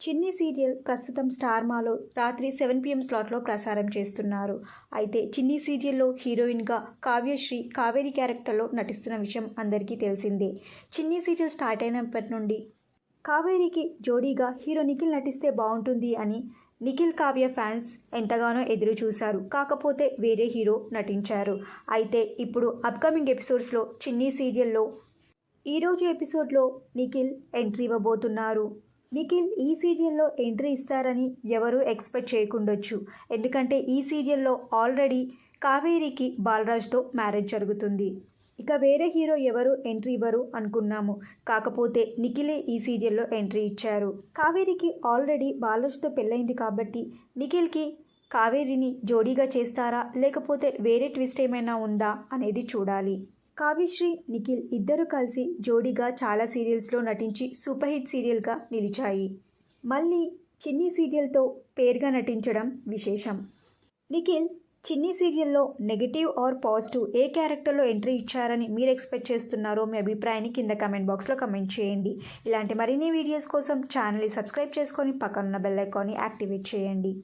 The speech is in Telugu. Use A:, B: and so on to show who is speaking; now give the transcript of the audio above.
A: చిన్ని సీరియల్ ప్రస్తుతం స్టార్మాలో రాత్రి సెవెన్ పిఎం స్లాట్లో ప్రసారం చేస్తున్నారు. అయితే చిన్ని సీరియల్లో హీరోయిన్గా కావ్యశ్రీ కావేరి క్యారెక్టర్లో నటిస్తున్న విషయం అందరికీ తెలిసిందే. చిన్ని సీరియల్ స్టార్ట్ అయినప్పటి నుండి కావేరికి జోడీగా హీరో నిఖిల్ నటిస్తే బాగుంటుంది అని నిఖిల్ కావ్య ఫ్యాన్స్ ఎంతగానో ఎదురు చూశారు కాకపోతే వేరే హీరో నటించారు. అయితే ఇప్పుడు అప్కమింగ్ ఎపిసోడ్స్లో చిన్ని సీరియల్లో ఈరోజు ఎపిసోడ్లో నిఖిల్ ఎంట్రీ ఇవ్వబోతున్నారు. నిఖిల్ ఈ సీరియల్లో ఎంట్రీ ఇస్తారని ఎవరూ ఎక్స్పెక్ట్ చేయకుండొచ్చు. ఎందుకంటే ఈ సీరియల్లో ఆల్రెడీ కావేరికి బాలరాజ్తో మ్యారేజ్ జరుగుతుంది. ఇక వేరే హీరో ఎవరు ఎంట్రీ ఇవ్వరు అనుకున్నాము. కాకపోతే నిఖిలే ఈ సీరియల్లో ఎంట్రీ ఇచ్చారు. కావేరికి ఆల్రెడీ బాలరాజ్తో పెళ్ళైంది కాబట్టి నిఖిల్కి కావేరిని జోడీగా చేస్తారా? లేకపోతే వేరే ట్విస్ట్ ఏమైనా ఉందా అనేది చూడాలి. కావ్యశ్రీ నిఖిల్ ఇద్దరు కలిసి జోడీగా చాలా సీరియల్స్లో నటించి సూపర్ హిట్ సీరియల్గా నిలిచాయి. మళ్ళీ చిన్ని సీరియల్తో పేరుగా నటించడం విశేషం. నిఖిల్ చిన్ని సీరియల్లో నెగిటివ్ ఆర్ పాజిటివ్ ఏ క్యారెక్టర్లో ఎంట్రీ ఇచ్చారని మీరు ఎక్స్పెక్ట్ చేస్తున్నారో మీ అభిప్రాయాన్ని కింద కమెంట్ బాక్స్లో కమెంట్ చేయండి. ఇలాంటి మరిన్ని వీడియోస్ కోసం ఛానల్ని సబ్స్క్రైబ్ చేసుకొని పక్కనున్న బెల్ ఐకాన్ని యాక్టివేట్ చేయండి.